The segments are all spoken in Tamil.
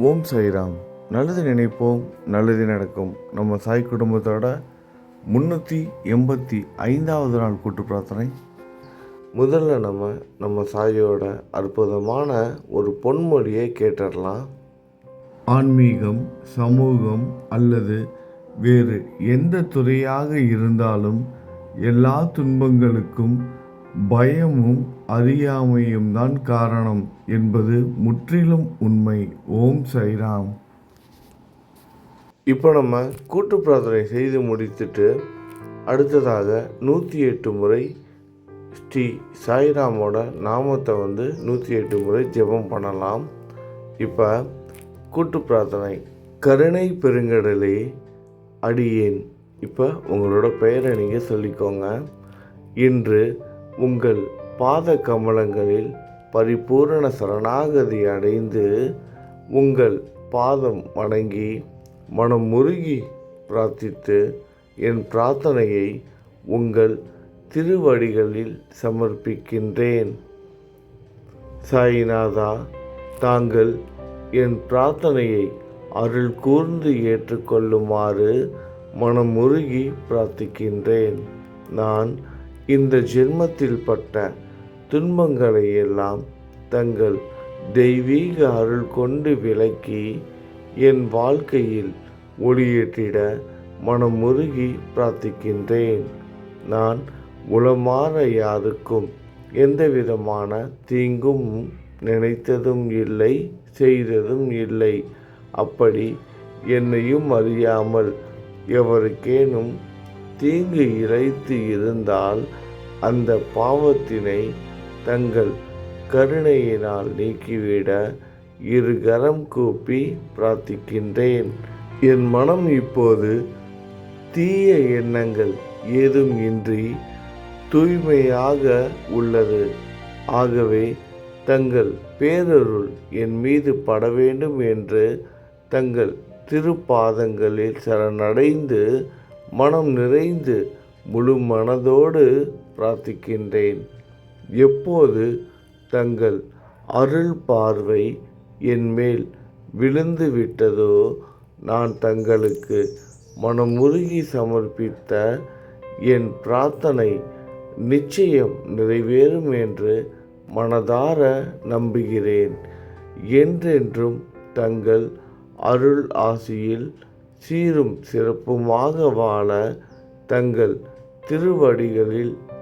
ஓம் சாய்ராம். நல்லது நினைப்போம் நல்லது நடக்கும். நம்ம சாய் குடும்பத்தோட முன்னூற்றி எண்பத்தி ஐந்தாவது நாள் கூட்டு பிரார்த்தனை. முதல்ல நம்ம நம்ம சாயோட அற்புதமான ஒரு பொன்மொழியை கேட்டுடலாம் ஆன்மீகம் சமூகம் அல்லது வேறு எந்த துறையாக இருந்தாலும் எல்லா துன்பங்களுக்கும் பயமும் அறியாமையும் தான் காரணம் என்பது முற்றிலும் உண்மை. ஓம் சைராம். இப்போ நம்ம கூட்டு பிரார்த்தனை செய்து முடித்துட்டு அடுத்ததாக நூற்றி எட்டு முறை ஸ்ரீ சாய்ராமோட நாமத்தை வந்து நூற்றி எட்டு முறை ஜெபம் பண்ணலாம். இப்போ கூட்டு பிரார்த்தனை. கருணை பெருங்கடலே அடியேன். இப்போ உங்களோட பெயரை நீங்கள் சொல்லிக்கோங்க. இன்று உங்கள் பாத கமலங்களில் பரிபூரண சரணாகதி அடைந்து உங்கள் பாதம் வணங்கி மனம் முருகி பிரார்த்தித்து என் பிரார்த்தனையை உங்கள் திருவடிகளில் சமர்ப்பிக்கின்றேன். சாய்நாதா தாங்கள் என் பிரார்த்தனையை அருள் கூர்ந்து ஏற்றுக்கொள்ளுமாறு மனமுருகி பிரார்த்திக்கின்றேன். நான் இந்த ஜென்மத்தில் பட்ட துன்பங்களை எல்லாம் தங்கள் தெய்வீக அருள் கொண்டு விலக்கி என் வாழ்க்கையில் ஒளியேற்றிட மனமுருகி பிரார்த்திக்கின்றேன். நான் உளமாற யாருக்கும் எந்த விதமான தீங்கும் நினைத்ததும் இல்லை செய்ததும் இல்லை. அப்படி என்னையும் அறியாமல் எவருக்கேனும் தீங்கு இழைத்து இருந்தால் அந்த பாவத்தினை தங்கள் கருணையினால் நீக்கிவிட இரு கரம் கூப்பி பிரார்த்திக்கின்றேன். என் மனம் இப்போது தீய எண்ணங்கள் ஏதும் இன்றி தூய்மையாக உள்ளது. ஆகவே தங்கள் பேரருள் என் மீது பட வேண்டும் என்று தங்கள் திருப்பாதங்களில் சரணடைந்து மனம் நிறைந்து முழு மனதோடு பிரார்த்திக்கின்றேன். எப்போது தங்கள் அருள் பார்வை என்மேல் விழுந்து விட்டதோ நான் தங்களுக்கு மனமுருகி சமர்ப்பித்த என் பிரார்த்தனை நிச்சயம் நிறைவேறும் என்று மனதார நம்புகிறேன். என்றென்றும் தங்கள் அருள் ஆசியில் சீரும் சிறப்புமாக வாழ தங்கள் திருவடிகளில்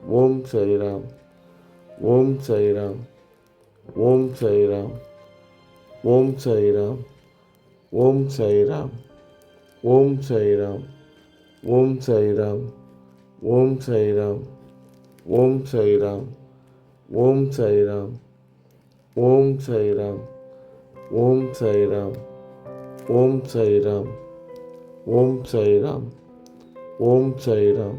ஓம் சாய்ராம் ஓம் சாய்ராம் ஓம் சாய்ராம் ஓம் சாய்ராம் ஓம் சாய்ராம் ஓம் சாய்ராம் ஓம் சாய்ராம் ஓம் சாய்ராம் ஓம் சாய்ராம் ஓம் சாய்ராம் ஓம் சாய்ராம் ஓம் சாய்ராம் ஓம் சாய்ராம் ஓம் சாய்ராம் ஓம் சாய்ராம்